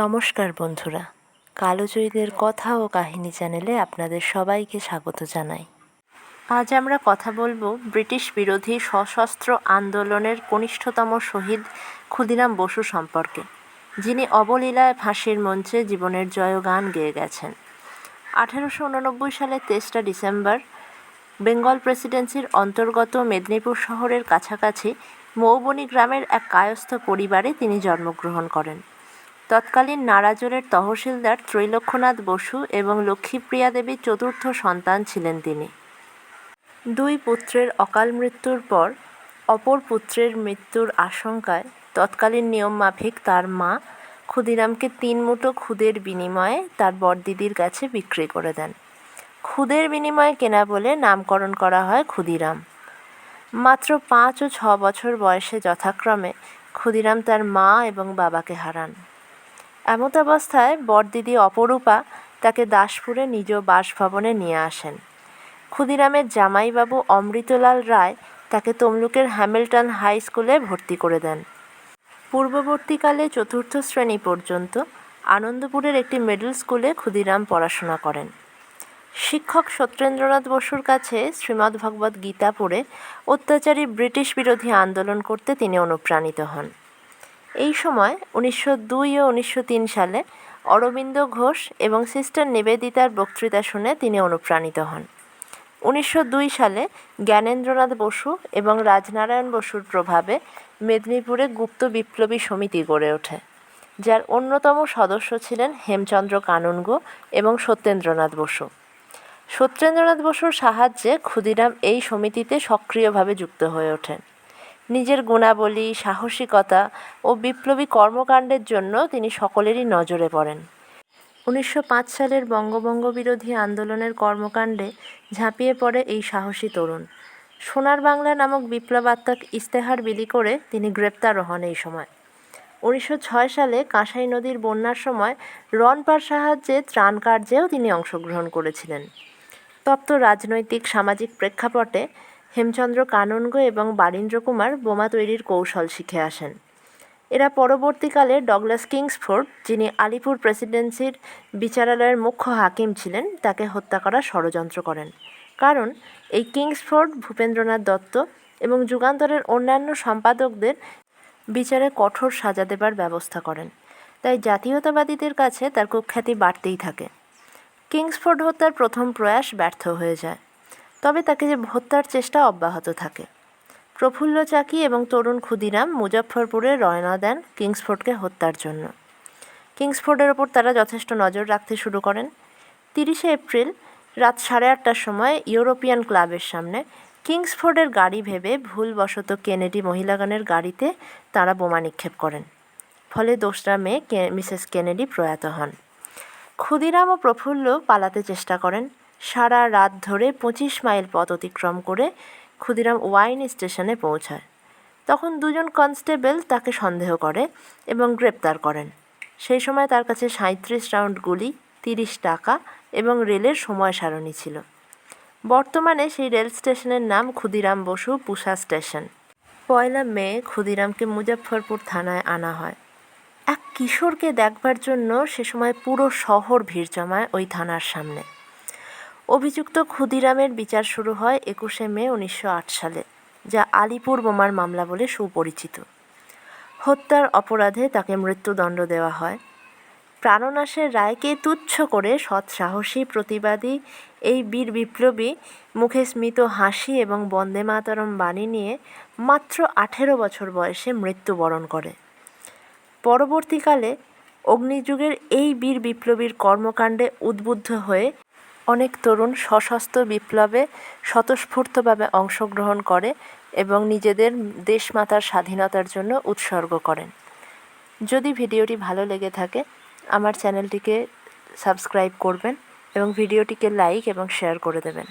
নমস্কার বন্ধুরা। কালোজয়ীদের কথা ও কাহিনী চ্যানেলে আপনাদের সবাইকে স্বাগত জানাই। আজ আমরা কথা বলব ব্রিটিশ বিরোধী সশস্ত্র আন্দোলনের কনিষ্ঠতম শহীদ ক্ষুদিরাম বসু সম্পর্কে, যিনি অবলীলায় ফাঁসির মঞ্চে জীবনের জয়গান গেয়ে গেছেন। আঠেরোশো উননব্বই সালের তেইশটা ডিসেম্বর, বেঙ্গল প্রেসিডেন্সির অন্তর্গত মেদিনীপুর শহরের কাছাকাছি মৌবনী গ্রামের এক কায়স্থ পরিবারে তিনি জন্মগ্রহণ করেন। তৎকালীন নাড়াজোড়ের তহসিলদার ত্রৈলক্ষ্যনাথ বসু এবং লক্ষ্মীপ্রিয়া দেবীর চতুর্থ সন্তান ছিলেন তিনি। দুই পুত্রের অকাল মৃত্যুর পর অপর পুত্রের মৃত্যুর আশঙ্কায় তৎকালীন নিয়ম মাফিক তার মা ক্ষুদিরামকে তিন মুঠো খুদের বিনিময়ে তার বড়দিদির কাছে বিক্রি করে দেন। খুদের বিনিময়ে কেনা বলে নামকরণ করা হয় ক্ষুদিরাম। মাত্র পাঁচ ও ছ বছর বয়সে যথাক্রমে ক্ষুদিরাম তার মা এবং বাবাকে হারান। এমত অবস্থায় বড়দিদি অপরূপা তাকে দাসপুরে নিজ বাসভবনে নিয়ে আসেন। ক্ষুদিরামের জামাইবাবু অমৃতলাল রায় তাকে তমলুকের হ্যামিল্টন হাই স্কুলে ভর্তি করে দেন। পূর্ববর্তীকালে চতুর্থ শ্রেণি পর্যন্ত আনন্দপুরের একটি মিডল স্কুলে ক্ষুদিরাম পড়াশোনা করেন। শিক্ষক সত্যেন্দ্রনাথ বসুর কাছে শ্রীমদ্ ভগবদ্ গীতা পড়ে অত্যাচারী ব্রিটিশ বিরোধী আন্দোলন করতে তিনি অনুপ্রাণিত হন। এই সময় উনিশশো দুই ও উনিশশো তিন সালে অরবিন্দ ঘোষ এবং সিস্টার নিবেদিতার বক্তৃতা শুনে তিনি অনুপ্রাণিত হন। উনিশশো দুই সালে জ্ঞানেন্দ্রনাথ বসু এবং রাজনারায়ণ বসুর প্রভাবে মেদিনীপুরে গুপ্ত বিপ্লবী সমিতি গড়ে ওঠে, যার অন্যতম সদস্য ছিলেন হেমচন্দ্র কানুনগো এবং সত্যেন্দ্রনাথ বসু। সত্যেন্দ্রনাথ বসুর সাহায্যে ক্ষুদিরাম এই সমিতিতে সক্রিয়ভাবে যুক্ত হয়ে ওঠেন। নিজের গুণাবলী, সাহসিকতা ও বিপ্লবী কর্মকাণ্ডের জন্য তিনি সকলেরই নজরে পড়েন। উনিশশো পাঁচ সালের বঙ্গভঙ্গ বিরোধী আন্দোলনের কর্মকাণ্ডে ঝাঁপিয়ে পড়ে এই সাহসী তরুণ। সোনার বাংলা নামক বিপ্লবাত্মক ইস্তেহার বিলি করে তিনি গ্রেপ্তারও হন এই সময়। উনিশশো ছয় সালে কাঁসাই নদীর বন্যার সময় রনপার সাহায্যে ত্রাণ কার্যেও তিনি অংশগ্রহণ করেছিলেন। তপ্ত রাজনৈতিক, সামাজিক প্রেক্ষাপটে হেমচন্দ্র কাননগো এবং বারীন্দ্র কুমার বোমা তৈরির কৌশল শিখে আসেন। এরা পরবর্তীকালে ডগলাস কিংসফোর্ড, যিনি আলিপুর প্রেসিডেন্সির বিচারালয়ের মুখ্য হাকিম ছিলেন, তাকে হত্যা করার ষড়যন্ত্র করেন। কারণ এই কিংসফোর্ড ভূপেন্দ্রনাথ দত্ত এবং যুগান্তরের অন্যান্য সম্পাদকদের বিচারে কঠোর সাজা দেবার ব্যবস্থা করেন। তাই জাতীয়তাবাদীদের কাছে তার কুখ্যাতি বাড়তেই থাকে। কিংসফোর্ড হত্যার প্রথম প্রয়াস ব্যর্থ হয়ে যায়। তবে তাকে যে হত্যার চেষ্টা অব্যাহত থাকে। প্রফুল্ল চাকি এবং তরুণ ক্ষুদিরাম মুজফ্ফরপুরে রয়না দেন কিংসফোর্ডকে হত্যার জন্য। কিংসফোর্ডের ওপর তারা যথেষ্ট নজর রাখতে শুরু করেন। তিরিশে এপ্রিল রাত সাড়ে আটটার সময় ইউরোপিয়ান ক্লাবের সামনে কিংসফোর্ডের গাড়ি ভেবে ভুলবশত কেনেডি মহিলাগণের গাড়িতে তারা বোমা নিক্ষেপ করেন। ফলে দোসরা মে মিসেস কেনেডি প্রয়াত হন। ক্ষুদিরাম ও প্রফুল্ল পালাতে চেষ্টা করেন। সারা রাত ধরে পঁচিশ মাইল পথ অতিক্রম করে ক্ষুদিরাম ওয়াইন স্টেশনে পৌঁছায়। তখন দুজন কনস্টেবল তাকে সন্দেহ করে এবং গ্রেপ্তার করেন। সেই সময় তার কাছে সাঁত্রিশ রাউন্ড গুলি, তিরিশ টাকা এবং রেলের সময় সারণী ছিল। বর্তমানে সেই রেল স্টেশনের নাম ক্ষুদিরাম বসু পুষা স্টেশন। পয়লা মে ক্ষুদিরামকে মুজফ্ফরপুর থানায় আনা হয়। এক কিশোরকে দেখবার জন্য সে সময় পুরো শহর ভিড় জমায় ওই থানার সামনে। অভিযুক্ত ক্ষুদিরামের বিচার শুরু হয় একুশে মে উনিশশো আট সালে, যা আলিপুর বোমার মামলা বলে সুপরিচিত। হত্যার অপরাধে তাকে মৃত্যুদণ্ড দেওয়া হয়। প্রাণনাশের রায়কে তুচ্ছ করে সৎ সাহসী, প্রতিবাদী এই বীর বিপ্লবী মুখে স্মিত হাসি এবং বন্দে মাতরম বাণী নিয়ে মাত্র আঠেরো বছর বয়সে মৃত্যুবরণ করে। পরবর্তীকালে অগ্নিযুগের এই বীর বিপ্লবীর কর্মকাণ্ডে উদ্বুদ্ধ হয়ে অনেক তরুণ সশস্ত্র বিপ্লবে স্বতঃস্ফূর্তভাবে অংশগ্রহণ করে এবং নিজেদের দেশমাতার স্বাধীনতার জন্য উৎসর্গ করেন। যদি ভিডিওটি ভালো লেগে থাকে, আমার চ্যানেলটিকে সাবস্ক্রাইব করবেন এবং ভিডিওটিকে লাইক এবং শেয়ার করে দেবেন।